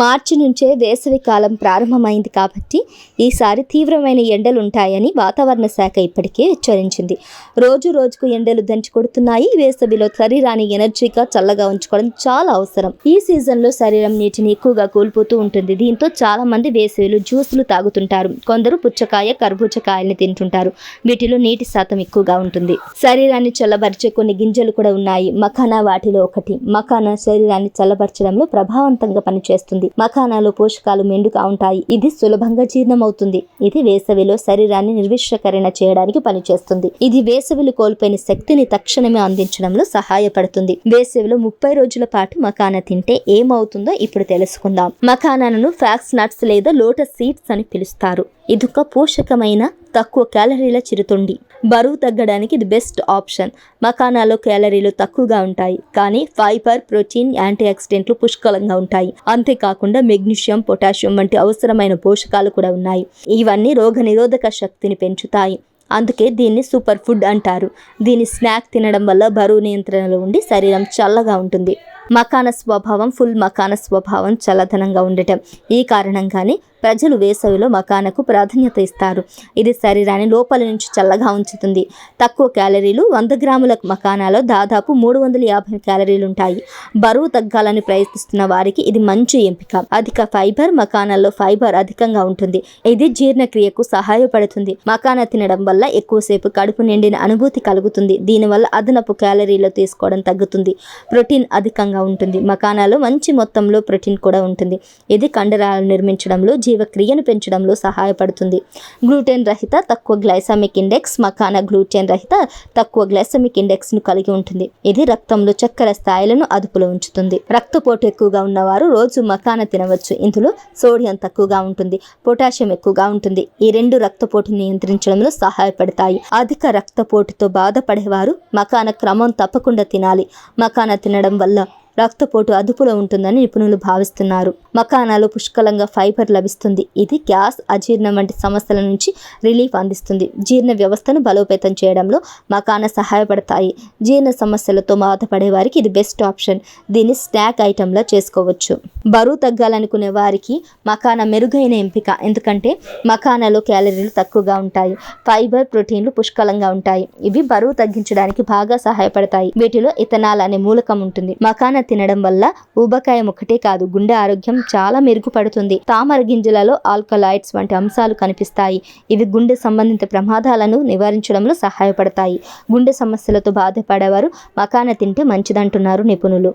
మార్చి నుంచే వేసవి కాలం ప్రారంభమైంది కాబట్టి ఈసారి తీవ్రమైన ఎండలు ఉంటాయని వాతావరణ శాఖ ఇప్పటికే హెచ్చరించింది. రోజు రోజుకు ఎండలు దంచి కొడుతున్నాయి. వేసవిలో శరీరాన్ని ఎనర్జీగా చల్లగా ఉంచుకోవడం చాలా అవసరం. ఈ సీజన్లో శరీరం నీటిని ఎక్కువగా కోల్పోతూ ఉంటుంది. దీంతో చాలా మంది వేసవిలో జ్యూసులు తాగుతుంటారు. కొందరు పుచ్చకాయ కర్బూజకాయల్ని తింటుంటారు. వీటిలో నీటి శాతం ఎక్కువగా ఉంటుంది. శరీరాన్ని చల్లబరిచే కొన్ని గింజలు కూడా ఉన్నాయి. మఖానా వాటిలో ఒకటి. మఖానా శరీరాన్ని చల్లబరచడంలో ప్రభావవంతంగా పనిచేస్తుంది. మఖానాలో పోషకాలు మెండుగా ఉంటాయి. ఇది సులభంగా జీర్ణమవుతుంది. ఇది వేసవిలో శరీరాన్ని నిర్విషకరణ చేయడానికి పనిచేస్తుంది. ఇది వేసవిలో కోల్పోయిన శక్తిని తక్షణమే అందించడంలో సహాయపడుతుంది. వేసవిలో ముప్పై రోజుల పాటు మఖానా తింటే ఏమవుతుందో ఇప్పుడు తెలుసుకుందాం. మఖానాను ఫ్యాక్స్ నట్స్ లేదా లోటస్ సీడ్స్ అని పిలుస్తారు. ఇదొక పోషకమైన తక్కువ క్యాలరీల చిరుతుండి. బరువు తగ్గడానికి ఇది బెస్ట్ ఆప్షన్ మకానాలో క్యాలరీలు తక్కువగా ఉంటాయి. కానీ ఫైబర్ ప్రోటీన్ యాంటీ ఆక్సిడెంట్లు పుష్కలంగా ఉంటాయి. అంతేకాకుండా మెగ్నీషియం పొటాషియం వంటి అవసరమైన పోషకాలు కూడా ఉన్నాయి. ఇవన్నీ రోగ నిరోధక శక్తిని పెంచుతాయి. అందుకే దీన్ని సూపర్ ఫుడ్ అంటారు. దీని స్నాక్ తినడం వల్ల బరువు నియంత్రణలో ఉండి శరీరం చల్లగా ఉంటుంది. మకాన స్వభావం ఫుల్ మకాన స్వభావం చల్లదనంగా ఉండటం. ఈ కారణంగానే ప్రజలు వేసవిలో మకానకు ప్రాధాన్యత ఇస్తారు. ఇది శరీరాన్ని లోపల నుంచి చల్లగా ఉంచుతుంది. తక్కువ క్యాలరీలు వంద గ్రాముల మకానాలో దాదాపు మూడు వందల యాభై క్యాలరీలు ఉంటాయి. బరువు తగ్గాలని ప్రయత్నిస్తున్న వారికి ఇది మంచి ఎంపిక. అధిక ఫైబర్ మకానాల్లో ఫైబర్ అధికంగా ఉంటుంది. ఇది జీర్ణక్రియకు సహాయపడుతుంది. మకానా తినడం వల్ల ఎక్కువసేపు కడుపు నిండిన అనుభూతి కలుగుతుంది. దీనివల్ల అదనపు క్యాలరీలు తీసుకోవడం తగ్గుతుంది. ప్రోటీన్ అధికంగా ఉంటుంది. మకానాలో మంచి మొత్తంలో ప్రోటీన్ కూడా ఉంటుంది. ఇది కండరాలు నిర్మించడంలో జీవక్రియను పెంచడంలో సహాయపడుతుంది. గ్లూటెన్ రహిత తక్కువ గ్లైసామిక్ ఇండెక్స్ మకాన గ్లూటెన్ రహిత తక్కువ గ్లైసామిక్ ఇండెక్స్ను కలిగి ఉంటుంది. ఇది రక్తంలో చక్కెర స్థాయిలను అదుపులో ఉంచుతుంది. రక్తపోటు ఎక్కువగా ఉన్నవారు రోజు మకాన తినవచ్చు. ఇందులో సోడియం తక్కువగా ఉంటుంది. పొటాషియం ఎక్కువగా ఉంటుంది. ఈ రెండు రక్తపోటు నియంత్రించడంలో సహాయపడతాయి. అధిక రక్తపోటుతో బాధపడేవారు మకాన క్రమం తప్పకుండా తినాలి. మకాన తినడం వల్ల రక్తపోటు అదుపులో ఉంటుందని నిపుణులు భావిస్తున్నారు. మకానాలో పుష్కలంగా ఫైబర్ లభిస్తుంది. ఇది గ్యాస్ అజీర్ణం వంటి సమస్యల నుంచి రిలీఫ్ అందిస్తుంది. జీర్ణ వ్యవస్థను బలోపేతం చేయడంలో మకాన సహాయపడతాయి. జీర్ణ సమస్యలతో బాధపడే వారికి ఇది బెస్ట్ ఆప్షన్. దీన్ని స్నాక్ ఐటెంలా చేసుకోవచ్చు. బరువు తగ్గాలనుకునే వారికి మకాన మెరుగైన ఎంపిక. ఎందుకంటే మకానాలో క్యాలరీలు తక్కువగా ఉంటాయి. ఫైబర్ ప్రోటీన్లు పుష్కలంగా ఉంటాయి. ఇవి బరువు తగ్గించడానికి బాగా సహాయపడతాయి. వీటిలో ఇథనాల్ అనే మూలకం ఉంటుంది. మకాన తినడం వల్ల ఊబకాయం ఒకటే కాదు గుండె ఆరోగ్యం చాలా మెరుగుపడుతుంది. తామర గింజలలో ఆల్కలాయిడ్స్ వంటి అంశాలు కనిపిస్తాయి. ఇవి గుండె సంబంధిత ప్రమాదాలను నివారించడంలో సహాయపడతాయి. గుండె సమస్యలతో బాధపడేవారు మకాన తింటే మంచిదంటున్నారు నిపుణులు.